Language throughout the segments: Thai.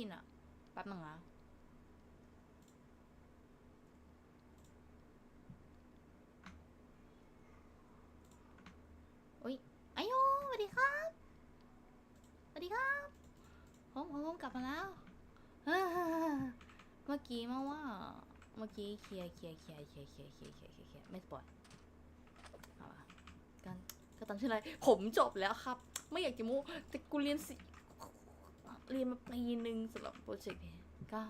ยินอะแป๊บหนึงนะอุ้ยอายุสวัสดีครับสวัสดีครับผมผมผมกลับมาแล้ว เมื่อกี้มาว่า เมื่อกี้เคลียร์เคลียร์เคลียร์เคลียร์เคลียร์เคลียร์เคลียร์เคลียร์เคลียร์ไม่สปอยเอาละกันก็ตามชื่ออะไรผมจบแล้วครับ ไม่อยากจะมูแต่กูเรียนสิ เรียนมาปีหนึ่งสำหรับโปรเจกต์นี้ก็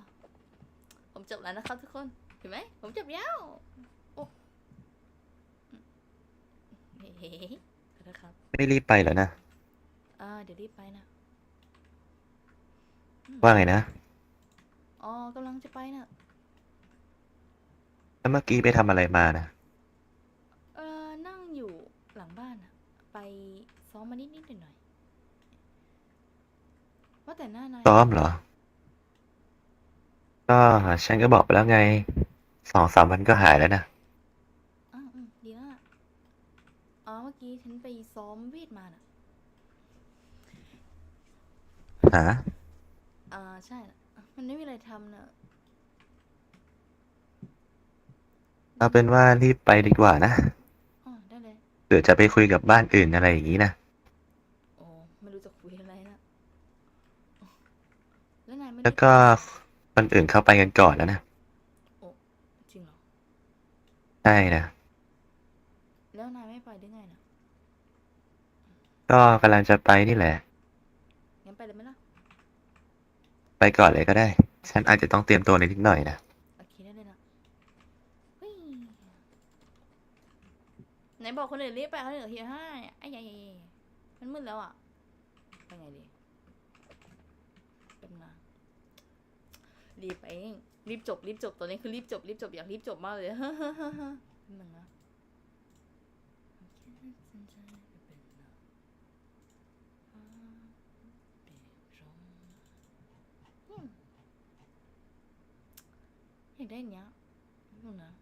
ผมจบแล้วนะครับทุกคน เห็นไหม ผมจบแล้วโอ้เฮ้ขอโทษครับไม่รีบไปเหรอนะ อ่าเดี๋ยวรีบไปนะว่าไงนะ อ๋อกำลังจะไปน่ะ แล้วเมื่อกี้ไปทำอะไรมานะ เออนั่งอยู่หลังบ้านอะไปซ้อมมานิดนิดหน่อยหน่อย ว่าแต่หน้านายซ้อมเหรอ ก็ฉันก็บอกไปแล้วไง สองสามวันก็หายแล้วนะ อ้าวอืมดีแล้วล่ะอ๋อเมื่อกี้ฉันไปซ้อมเวทมาน่ะหา อ่าใช่น่ะมันไม่มีอะไรทำน่ะเอาเป็นว่ารีบไปดีกว่านะ อ๋อได้เลยเผื่อจะไปคุยกับบ้านอื่นอะไรอย่างนี้นะ โอ้ไม่รู้จะคุยอะไรนะ แล้วนายไม่ได้แล้วก็คนอื่นเข้าไปกันก่อนแล้วนะ โอ้จริงเหรอ ใช่นะ แล้วนายไม่ไปได้ไงน่ะก็กำลังจะไปนี่แหละ งั้นไปเลยไหมล่ะ ไปก่อนเลยก็ได้ ฉันอาจจะต้องเตรียมตัวในนิดหน่อยนะ โอเคได้เลยนะเฮ้ยไหนบอกคนอื่นรีบไปเขาเหลือเฮียให้ไอ้ยัยมันมืดแล้วอะ ไปไงดีแป๊บนะ รีบไปเองรีบจบรีบจบตอนนี้คือรีบจบรีบจบอยากรีบจบมากเลยแป๊บนึงนะอืมอยากได้อันเนี้ยแป๊บนึงนะ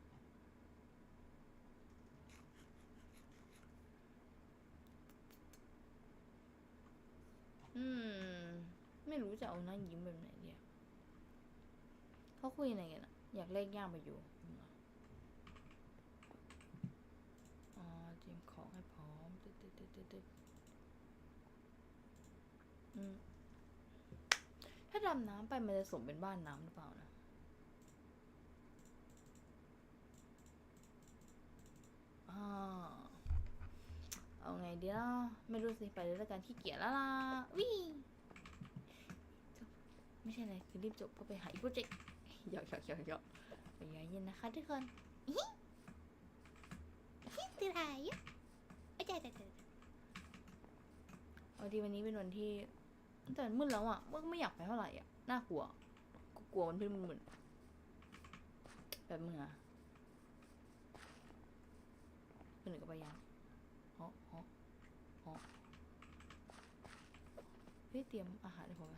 อืม ไม่รู้จะเอาหน้ายิ้มแบบไหน เขาคุยอะไรกันอะอยากเลขย่างไปอยู่เหรออ๋อเตรียมของให้พร้อมตึ๊ดตึ๊ดตึ๊ดตึ๊ดอืมถ้าดำน้ำไปมันจะสมเป็นบ้านน้ำหรือเปล่านะอ่าเอาไงดีล่ะไม่รู้สิไปเลยแล้วกันขี้เกียจแล้วล่ะวิ่งจบไม่ใช่อะไรคือรีบจบเพื่อไปหาอีกโปรเจกต์ หยอกหยอกหยอกหยอกไปยเย็นนะคะทุกคนอิฮิฮิตื่นหายอะอาจารย์อาจารย์วันที่วันนี้เป็นวันที่แต่มืดแล้วอะว่าไม่อยากไปเท่าไหร่อะน่ากลัวกลัวมันมืดมึนแบบมึงอะคนอื่นก็ไปยังเหาะเหาะเหาะเฮ้ยเตรียมอาหารให้ผมไหม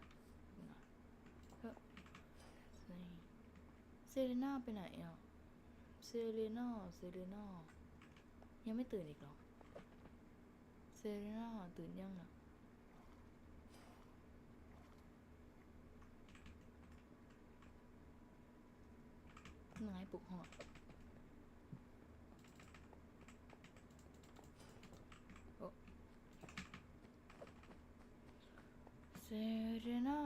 นะเฮ้ยนี่ เซเลน่าไปไหนอะเซเลน่าเซเลน่ายังไม่ตื่นอีกหรอเซเลน่าตื่นยังอะนายปลุกหองอะเซเลน่า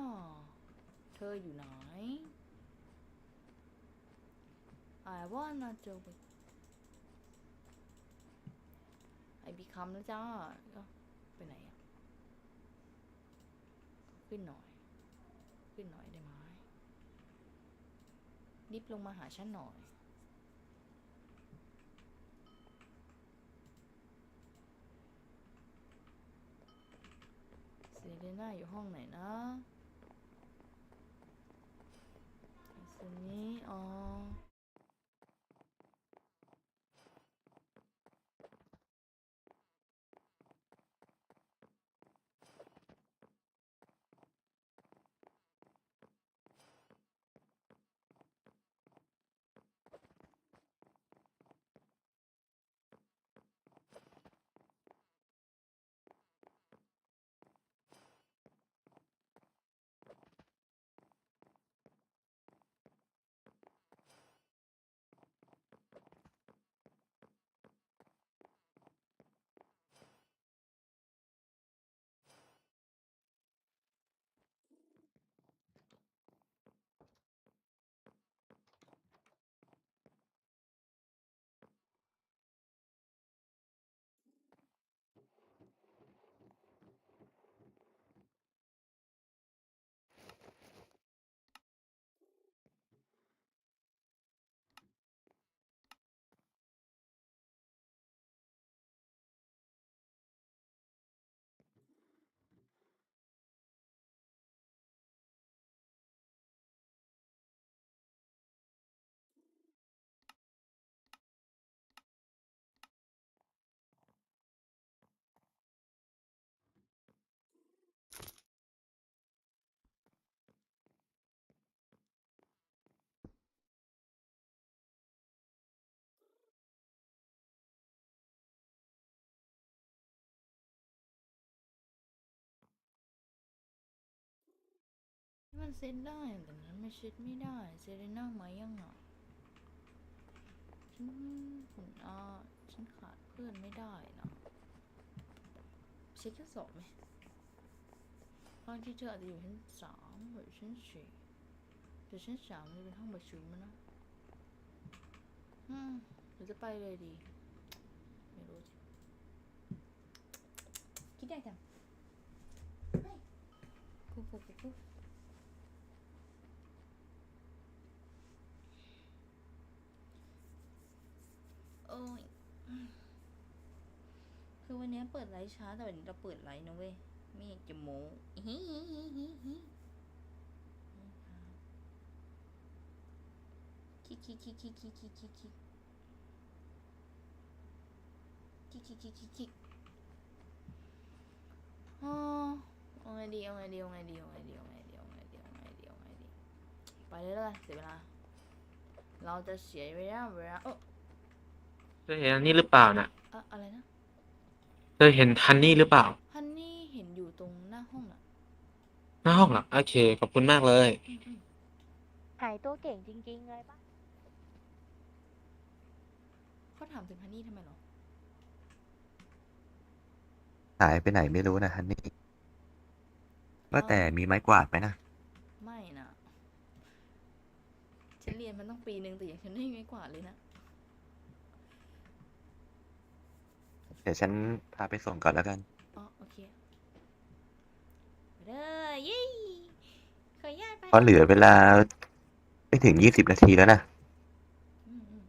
เธออยู่ไหน I wanna do it ไอบีคัมแล้วจ้าเอ้าไปไหนอะ ขึ้นหน่อย ขึ้นหน่อยได้ไหมรีบลงมาหาฉันหน่อย เซเลน่าอยู่ห้องไหนนะส่วนนี้ อ๋อ มันเซ็ตได้แต่นั้นไม่เซ็ตไม่ได้ เซเรน่ามายังอะฉันหุ่นอะฉันขาดเพื่อนไม่ได้นะเช็คแค่สอบไหมบางทีเธออาจจะอยู่ชั้นสามหรือชั้นสี่แต่ชั้นสามมันจะเป็นห้องประชุมอะนะอืมหรือจะไปเลยดี ไม่รู้สิคิดได้จังเฮ้ยกูกูกู อ้ยคือวันนี้เปิดไลฟ์ช้าแต่วันนี้เราเปิดไลฟ์นะเว้ยไม่อยากจะโม้ฮิฮิฮิฮิฮิคิกคิกคิกคิกคิกคิกคิกคิกคิกคิกคิกคิกคิกอ๋อเอาไงดีเอาไงดีเอาไงดีเอาไงดีเอาไงดีเอาไงดีเอาไงดีเอาไงดีไปเลยเลยเสียเวลาเราจะเสียเวลาเวลาเออ เธอเห็นอันนี้หรือเปล่าน่ะอะอะไรนะเธอเห็นฮันนี่หรือเปล่า ฮันนี่เห็นอยู่ตรงหน้าห้องน่ะหน้าห้องเหรอโอเค ขอบคุณมากเลย อืมอืมหายตัวเก่งจริง ๆ เลยปะเขาถามถึงฮันนี่ทำไมเหรอ หายไปไหนไม่รู้นะฮันนี่ว่าแต่มีไม้กวาดไหมนะ ไม่นะฉันเรียนมันต้องปีหนึ่งแต่อย่างฉันไม่ไม่กว่าดเลยนะ เดี๋ยวฉันพาไปส่งก่อนแล้วกัน อ๋อโอเคไปเลยยี่ขออนุญาตไปเพราะเหลือเวลา ไม่ถึงยี่สิบนาทีแล้วนะ อืมอืม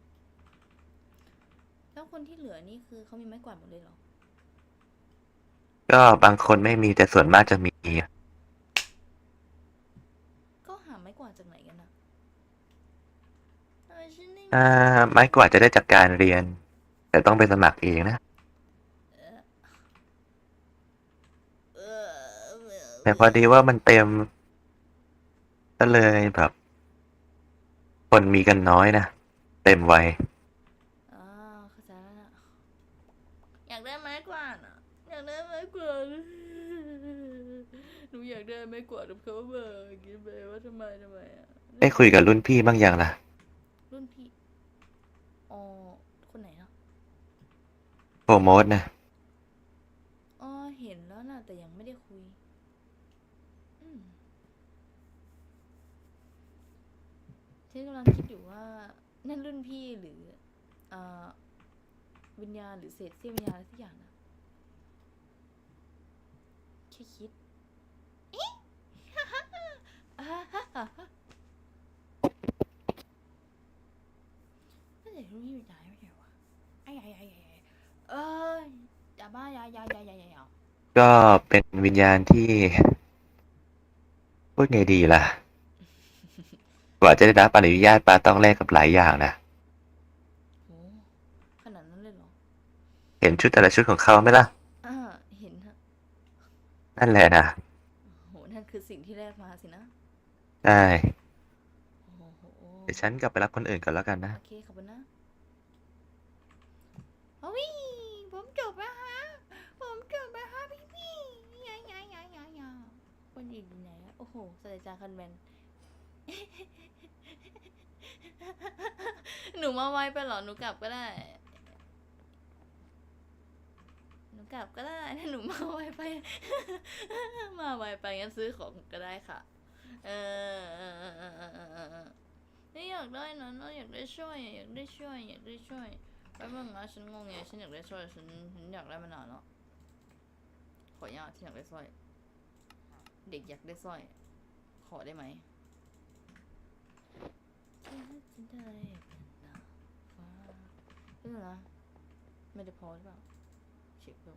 แล้วคนที่เหลือนี่คือเขามีไม้กวาดหมดเลยเหรอ ก็บางคนไม่มีแต่ส่วนมากจะมี ก็หาไม้กวาดจากไหนกันนะเออฉันไม่มี อ่า ไม้กวาดจะได้จากการเรียน แต่ต้องไปสมัครเองนะ เออเออ แต่พอดีว่ามันเต็ม ก็เลยแบบ คนมีกันน้อยนะ เต็มไวอ่าเข้าใจแล้วนะอยากได้ไม้กวาดอะอยากได้ไม้กวาดหนูอยากได้ไม้กวาดกับเขาเบอร์กินไปว่าทำไมทำไมอะได้คุยกับรุ่นพี่บ้างยังล่ะ รุ่นพี่อ๋อคนไหนนะโปรโมทนะ อ๋อเห็นแล้วนะแต่ยังไม่ได้คุย อืมฉันกำลังคิดอยู่ว่านั่นรุ่นพี่หรืออวิญญาณหรือเศษเสี้ยววิญญาณอะไรสักอย่างนะแค่คิดเอ๊ะอ่าฮะฮะฮะไม่แต่รุ่นพี่วิญญาณไม่ใช่วะไอ้ไอ้ไอ้ไอ้ไอ้เอ้ยอย่าบ้าอย่าอย่าอย่าอย่าอย่าอย่าก็เป็นวิญญาณที่พูดไงดีล่ะ กว่าจะได้รับอนุญาตปาต้องแลกกับหลายอย่างนะ โหขนาดนั้นเลยเหรอเห็นชุดแต่ละชุดของเขาไหมล่ะ อ่าเห็นฮะนั่นแหละนะโหนั่นคือสิ่งที่แรกมาสินะได้โอ้โหเดี๋ยวฉันกลับไปรับคนอื่นก่อนแล้วกันนะ โอเคขอบคุณนะโอ้ยผมจบแล้วฮะผมจบแล้วฮะพี่พี่ยายายายายาคนอื่นอยู่ไหนอะโอ้โหศาสตราจารย์คันแมน หนูมาไวไปเหรอ หนูกลับก็ได้ หนูกลับก็ได้ถ้าหนูมาไวไป มาไวไปงั้นซื้อของก็ได้ค่ะ เออเอนี่อยากได้นะนะอยากได้ช่วย อยากได้ช่วย อยากได้ช่วยแป๊บนึงนะฉันงงไงฉันอยากได้ช่วยฉันฉันอยากได้มานานแล้วขออนุญาตฉันอยากได้สร้อย เด็กอยากได้สร้อย ขอได้ไหม ได้เป็นนางฟ้าเดี๋ยวนะไม่ได้พอหรือเปล่าเช็คเพิ่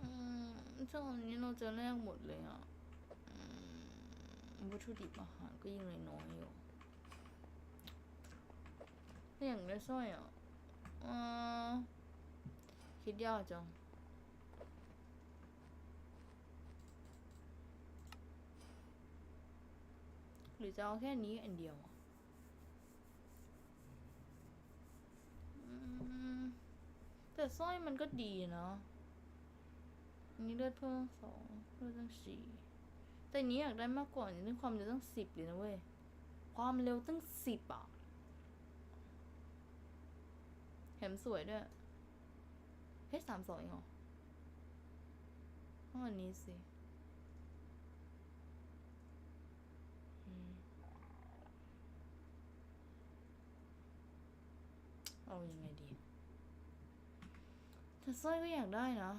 อืมช่วงนี้เราจะแลกหมดเลยอะวัตถุดิบอาหารก็ยังเลยน้อยอยู่อย่างได้สร้อยอะอ่อคิดยากจัง หรือจะเอาแค่นี้อันเดียวอะอืมแต่สร้อยมันก็ดีนะนี้เลือดเพิ่มสองเลือดตั้งสี่แต่นี้อยากได้มากกว่านี้ความเร็วตั้งสิบเลยนะเว้ย ความเร็วตั้งสิบอะแถมสวยด้วย เฮ้ยสามสองเหรอต้องอันนี้สิ เอายังไงดีแต่สร้อยก็อยากได้นะ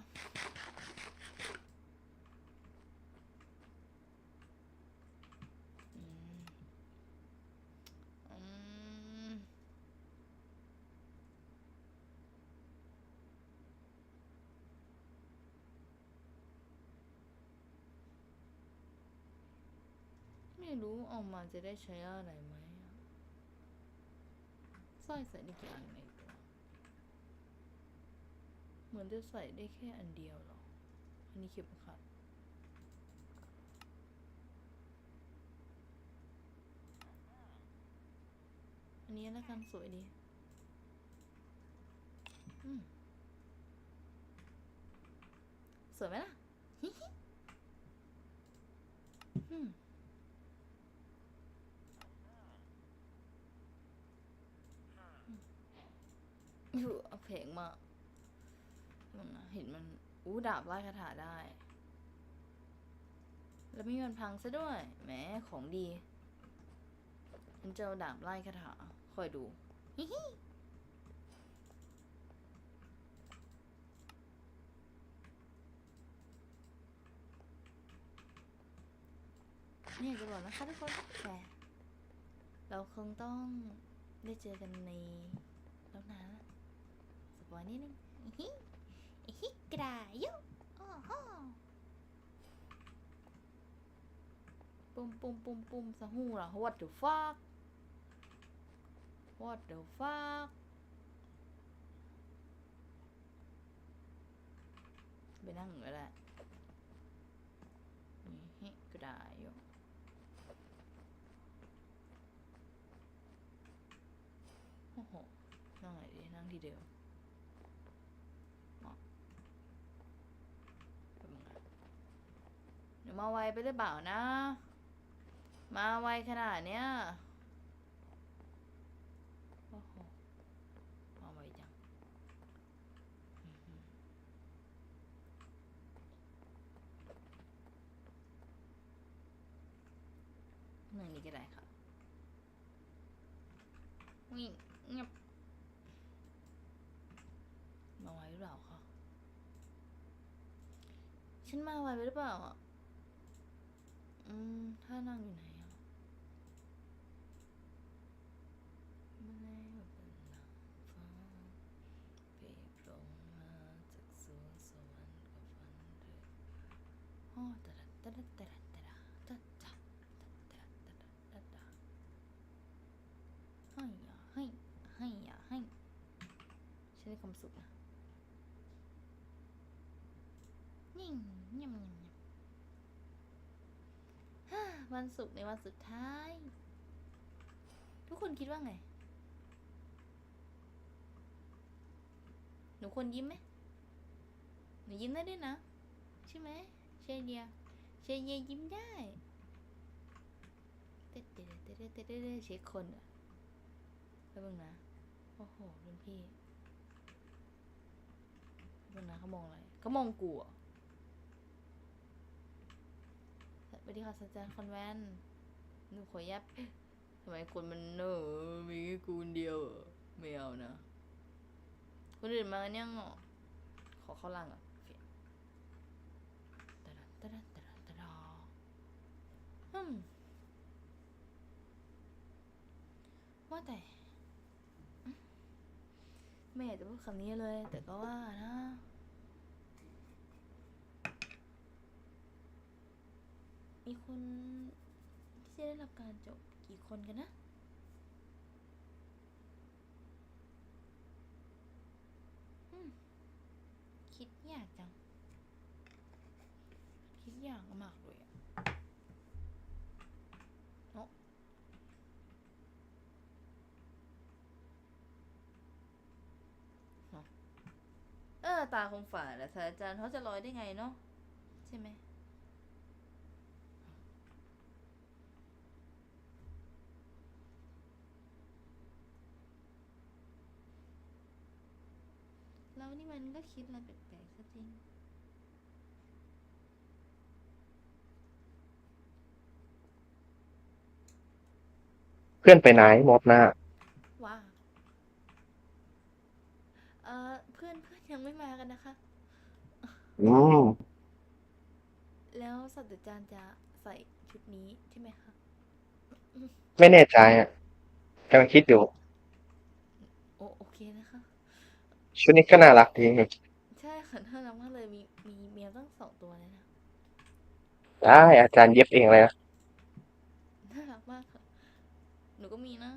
ไม่รู้ออกมาจะได้ใช้อะไรไหมสร้อยใส่ได้กี่อัน เหมือนจะใส่ได้แค่อันเดียวหรอ อันนี้เข็มขัด อันนี้แล้วกันสวยดีอสวยไหมล่ะฮิฮิอืมอยู่เอาเพลงมา มันนะเห็นมันอู้ดาบไล่คาถาได้ แล้วไม่มีมันพังซะด้วย แหมของดีฉันจะเอาดาบไล่คาถาคอยดูฮิฮิเนี่ยจะบอกนะคะทุกคนแต่เราคงต้องได้เจอกันในรอบหน้าละสปอยนิดนึง กระยุโอ้โหปุ่มปุ่มปุ่มปุ่มสะหูล่ะ what the fuck what the fuck ไปนั่งก็ได้นี่ฮิกระยุโอ้โหนั่งไหนดีนั่งที่เดิมเหมาะเป็นไงเดี๋ยว มาไวไปหรือเปล่านะ มาไวขนาดเนี้ยโอ้โหมาไวจังอื้อหือนั่งนี่ก็ได้ค่ะวิ่งเงียบมาไวหรือเปล่าคะฉันมาไวไปหรือเปล่าอะ อืมถ้านั่งอยู่ไหนอะมาแล้วเป็นนางฟ้าเปรียบลงมาจากสวงสวรรค์กับฝันเดือโอ้ตะ วันศุกร์ในวันสุดท้าย ทุกคนคิดว่าไง หนูควรยิ้มไหมหนูยิ้มได้ด้วยนะ ใช่ไหมเชเดียเชเดียยิ้มได้เต้เต้เต้เต้เต้เตเต้เช็คคนอะไปบิ่งนะ โอ้โหรุ่นพี่บิ่งนะเขามองอะไรเขามองกูเหรอส วัสดีค่ะสัจจานคอนแวนต์หนูขอแยบทำไมคนมันเนอมีแค่กูนเดียวไม่เอานะคนอื่นมากันยังอะขอเข้าล่างอะเตะดะตะดะตะดะตะดะฮึมว่าแต่ ไม่อยากจะพูดคำนี้เลย แต่ก็ว่านะ มีคนที่จะได้รับการจบกี่คนกันนะอืมคิดยากจัง คิดยากมากเลยอะเนาะเออตาคงฝ่าแหละศาสตราจารย์เขาจะลอยได้ไงเนาะใช่ไหม ก็คิดอะไรแปลกๆก็จริง เพื่อนไปไหนหมดหน้าว่าเอ่อเพื่อนเพื่อนยังไม่มากันนะคะ อืมแล้วศาสตราจารย์จะใส่ชุดนี้ใช่ไหมคะ ไม่แน่ใจอะกำลังคิดอยู่ โอโอเคนะคะ ชุดนี้ก็น่ารักดีใช่ค่ะน่ารักมากเลยมีมีเมียตั้งสองตัวเลยนะได้อาจารย์เย็บเองเลยนะน่ารักมากค่ะหนูก็มีนะ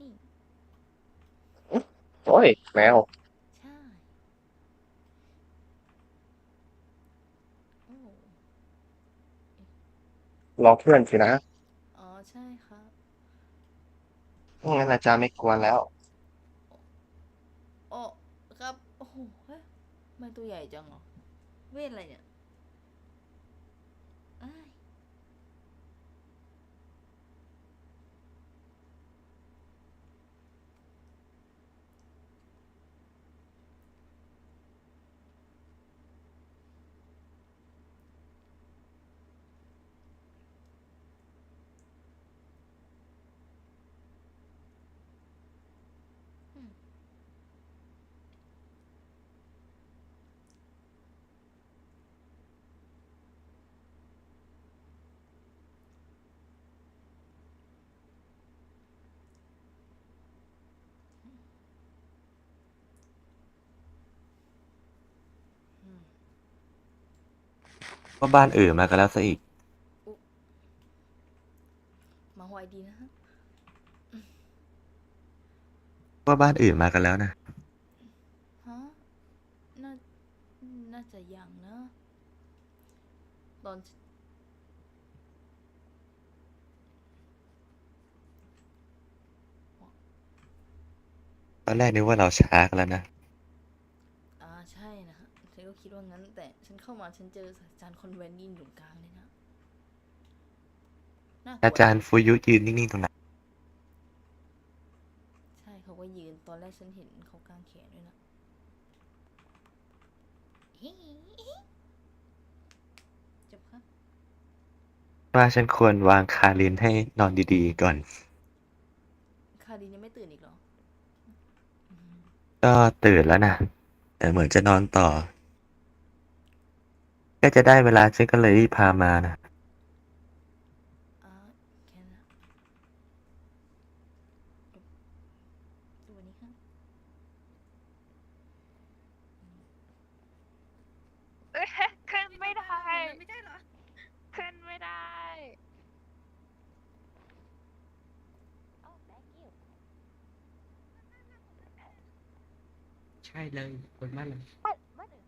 นี่โอ้ยแมวใช่โอ้รอเพื่อนสินะอ๋อใช่ครับงั้นอาจารย์ไม่กวนแล้ว โอ้ครับ โอ้โหเฮ้ ยทำไมตัวใหญ่จังเหรอ เวทอะไรเนี่ย ว่าบ้านอื่นมากันแล้วซะอีก มาไวดีนะฮะว่าบ้านอื่นมากันแล้วนะ ฮะน่าน่าจะยังนะ ตอน ตอนแรกนึกว่าเราช้ากันแล้วนะ อ่า ใช่นะฮะฉันก็ คิดว่างั้น แต่ฉันเข้ามาฉันเจอศาสตราจารย์คอนแวนต์ยืนอยู่กลางเลยนะน่ากลัวอาจารย์ฟูยุยืนนิ่งๆตรงนั้นใช่เขาก็ยืนตอนแรกฉันเห็นเขากางแขนด้วยนะเฮ้จบครับว่าฉันควรวางคารินให้นอนดีๆก่อน คารินยังไม่ตื่นอีกเหรออืมก็ตื่นแล้วนะแต่เหมือนจะนอนต่อ ก็จะได้เวลาฉันก็เลยรีบพามานะอ่าแค่นั้นจบสวัสดีครับเอ้ยขึ้นไม่ได้ ไม่ใช่เหรอ ขึ้นไม่ได้โอ้ thank you ใช่เลยคนบ้านเลยปัดมาถึง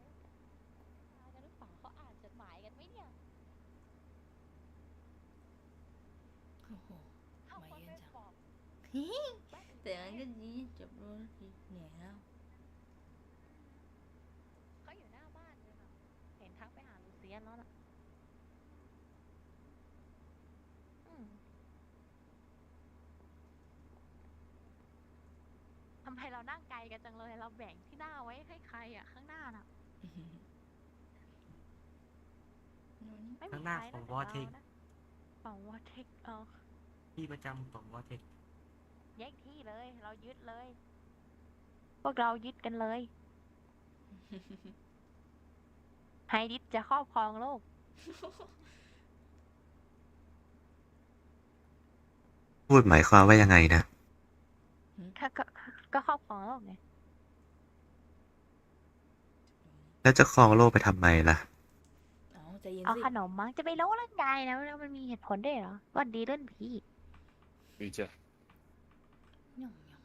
มากันหรือเปล่าเขาอ่านจดหมายกันไหมเนี่ย โอ้โห เข้า ไม่ คน เย็ ไม่ นจัง บอก แต่อันก็ดีจบแล้วทีเหนื่อยแล้วเขาอยู่หน้าบ้านเลยค่ะ เห็นทักไปหาลูเซียนแล้วล่ะอืมทำไมเรานั่งไกลกันจังเลย เราแบ่งที่หน้าไว้ให้ใครอะ ข้างหน้าน่ะไม่มีข้างหน้าใครของแต่ Vortex เรานะของวอเทคเออที่ประจำของวอเทค แย่งที่เลย เรายึดเลย พวกเรายึดกันเลย ไฮดิสจะครอบครองโลก พูดหมายความว่ายังไงนะก็ก็ก็ครอบครองโลกไง แล้วจะครองโลกไปทำไมล่ะ เอาใจเย็นเอาสิขนมมั้งจะไปรู้เรื่องใดนะแล้วมันมีเหตุผลด้วยเหรอวันดีเรื่องพี่ดีจ้ะ หย่อมหย่อม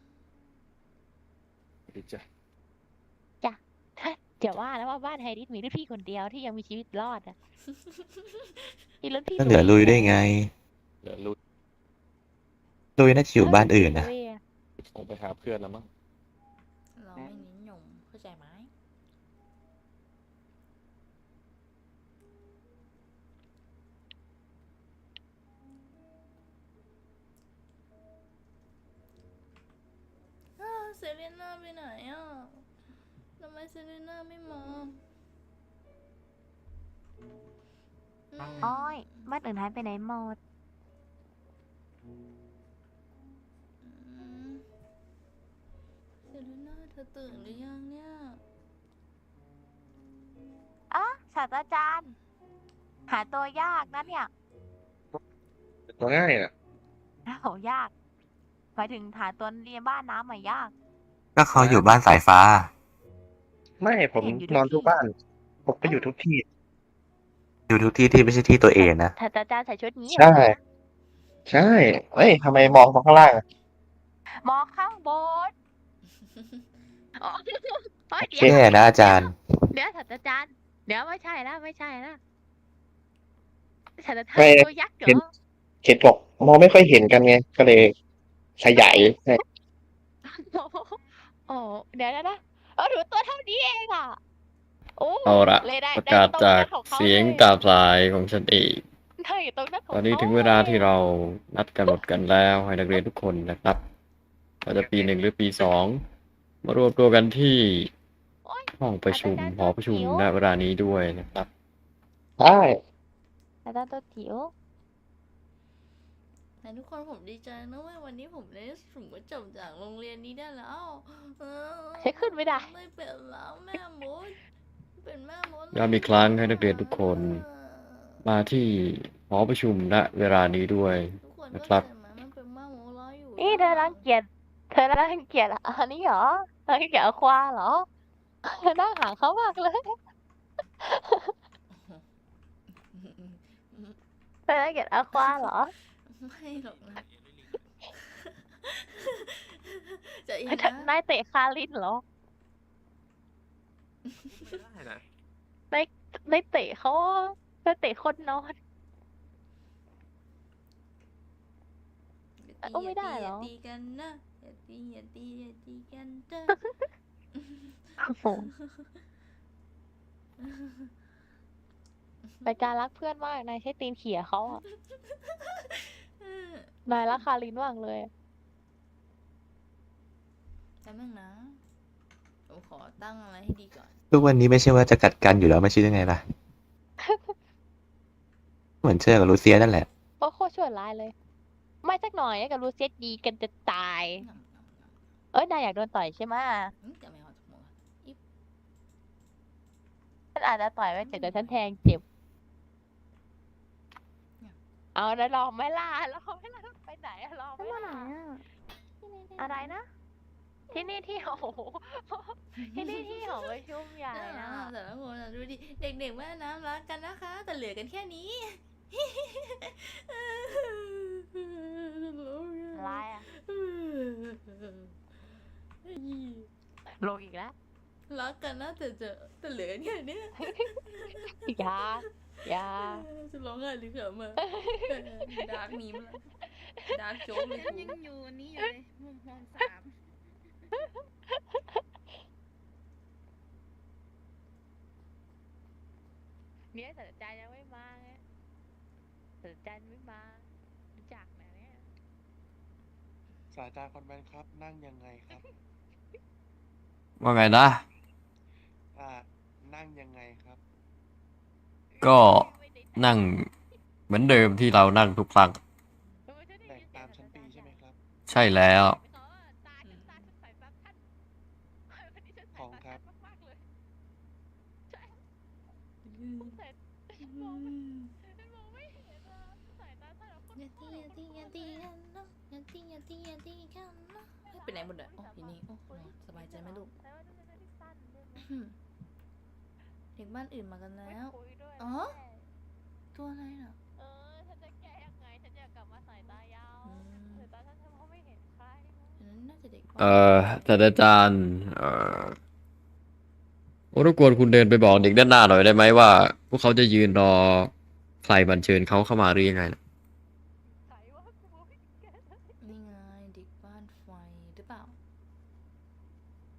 ดีจ้ะเดี๋ยวว่าแล้วว่าบ้านไฮดิสมีรุ่นพี่คนเดียวที่ยังมีชีวิตรอดอะที่รุ่นพี่ก็เหลือลุยได้ไงเหลือลุยลุยน่าจะอยู่บ้านอื่นนะลุยอะคงไปหาเพื่อนแล้วมั้ง เราไม่เน้นหย่อม เซเรน่าไปไหนอะไหนทำไมเซเลน่าไม่มาโอ้ยบ้านอื่นหายไปไหนหมด อืมเซเลน่าเธอตื่นหรือยังเนี่ยอะศาสตราจารย์ หาตัวยากนะเนี่ยตัวง่ายอะโหยากหมายถึงหาตัวเรียนบ้านน้ำมายาก ก็เขาอยู่บ้านสายฟ้า ไม่ผมเห็นอยู่ทุกนอนทุกที่บ้าน ผมก็อยู่ทุกที่ อยู่ทุกที่ที่ไม่ใช่ที่ตัวเองนะศาสตราจารย์ใส่ชุดนี้เหรอใช่ ใช่เอ้ยทำไมมองมาข้างล่างอะมองข้างบนอ๋อเฮ้ยเดี๋ยวแย่นะอาจารย์ เดี๋ยวศาสตราจารย์ เดี๋ยวไม่ใช่แล้วไม่ใช่แล้วศาสตราจารไม่ย์ตัวยักษ์เหรเห็นอเห็นบอกมองไม่ค่อยเห็นกันไง ก็เลยขยายให้ โอ้โห โอ้เดี๋ยวนะนะเออหนูตัวเท่านี้เองอะโอ้เอาละเลยได้ประได้กาศตรงจากนั้นของขเสียงลกราบสายของฉันเองเธออยู่ตรงนั้นของตอนนี้ขถึงเวลาที่เรานัดกำหนดกันแล้วให้นักเรียนทุกคนนะครับว่าจะปีหนึ่งหรือปีสองมารวมตัวกันที่โอ๊ยห้องประชุมหอประชุมณเวลานี้ด้วยนะครับใช่ศาสตราจารย์ตัวจิ๋ว แต่ทุกคนผมดีใจนะเว้ยวันนี้ผมได้สูงจบจากโรงเรียนนี้ได้แล้วเออใช้ขึ้นไม่ได้ ไม่เป็นแล้วแม่มดเป็นแม่มดย้ำอีกครั้งให้นักเรียนทุกคน มาที่หอประชุมณเวลานี้ด้วย ทุกคนนะคก็รับ เห็นไหมมันเป็นแม่มดร้อยอยู่นี่เธอรังเกียจเธอรังเกียจอันนี้เหรอรังเกียจอควาเหรอเธอน่าหาเขามากเลยเธอรังเกียจอควาเหรอ ไม่หรอกนะจะอีกเธอนะนายเตะคารินเหรอไม่ได้นะนายนายเตะเขานายเตะคนนอนอย่าโอ้ไม่ได้เหรอย่าตีกันนะอย่าตีอย่าตีอย่าตีกันเด้อโอ้โหเป็นการรักเพื่อนมากนายใช้ตีนเขี่ยเขาอะ นายรักคารินมากเลยอะแป๊บนึงนะผมขอตั้งอะไรให้ดีก่อน ทุกวันนี้ไม่ใช่ว่าจะกัดกันอยู่แล้วไม่ใช่ยังไงล่ะ เหมือนเชื่อกับลูเซียนั่นแหละโอ้โคตรชั่วร้ายเลย ไม่สักหน่อยกับรูเซียสดีกันจะตายงำงำงำเอ้ยนายอยากโดนต่อยใช่ไหมอืมจะไม่เอาจากมืออิบฉันอาจจะต่อยไม่เจ็บแต่ฉันแทงเจ็บ เอานะรอไม่ล่ะรอไม่ล่ะไปไหนอะรอไม่ล่ะอะไรนะ ที่นี่ที่โอ้โหที่นี่ที่หอประชุมใหญ่น่านะรักแต่ละคนอะดูดิ เด็กๆแม่น้ำรักกันนะคะ แต่เหลือกันแค่นี้ อะไรอะลงอีกแล้วรักกันนะแต่จะแต่เหลือกันแค่เนี้ยอย่า อย่าจะร้องไห้หรือเขำอะดาร์กมีมละดาร์กโจ๊กเลยกูยังอยู่นี่อยู่เลยมุมมองสามเนี่ยศาสตราจารย์ยังไม่มาไงศาสตราจารย์ไม่มารู้จักนะเนี่ยสายตาคอนแวนครับ นั่งยังไงครับ ว่าไงนะอ่า นั่งยังไงครับ ก็นั่งเหมือนเดิมที่เรานั่งทุกครั้งแบ่งตามชั้นปีใช่ไหมครับ ใช่แล้ว ของครับ อย่าตีอย่าตีอย่าตีกันเนาะอย่าตีอย่าตีอย่าตีกันเนาะเฮ้ยไปไหนหมดเลยโอ้ยนี่ โอ้นอนสบายใจไหมลูก เด็กบ้านอื่นมากันแล้ว อ๋อ ตัวอะไรน่ะเออฉันจะแก้ยังไงฉันอยากกลับมาสายตายาวอืมสายตาฉันมองไม่เห็นใครอันนั้นน่าจะเด็กเอ่อศาสตราจารย์เอ่อโอ้รบกวนคุณเดินไปบอกเด็กด้านหน้าหน่อยได้ไหมว่า พวกเขาจะยืนรอใครบันเชิญเขาเข้ามาหรือยังไงนะใครวะกูมองไม่เห็นแกเลยนี่ไงเด็กบ้านไฟหรือเปล่า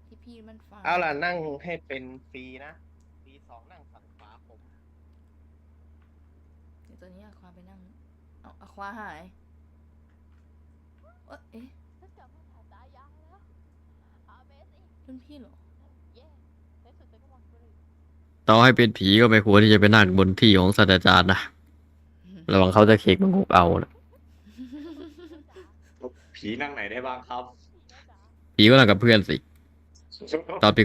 พี่พี่บ้านไฟเอาล่ะนั่งให้เป็นฟรีนะปีสองนั่งฝั่งขวาผม เดี๋ยวตอนนี้อาควาไปนั่ง เอาอา ควาหาย เอ้ยเอ๊ะฉันกลับมาสายตายาวแล้ว Amazing รุ่นพี่เหรอเย้ต่อให้เป็นผีก็ไม่ควรที่จะไปนั่งบนที่ของศาสตราจารย์นะระวังเขาจะเค้กมังคุกเอานะผีนั่งไหนได้บ้างครับ ผีก็นั่งกับเพื่อนสิ ตอนไป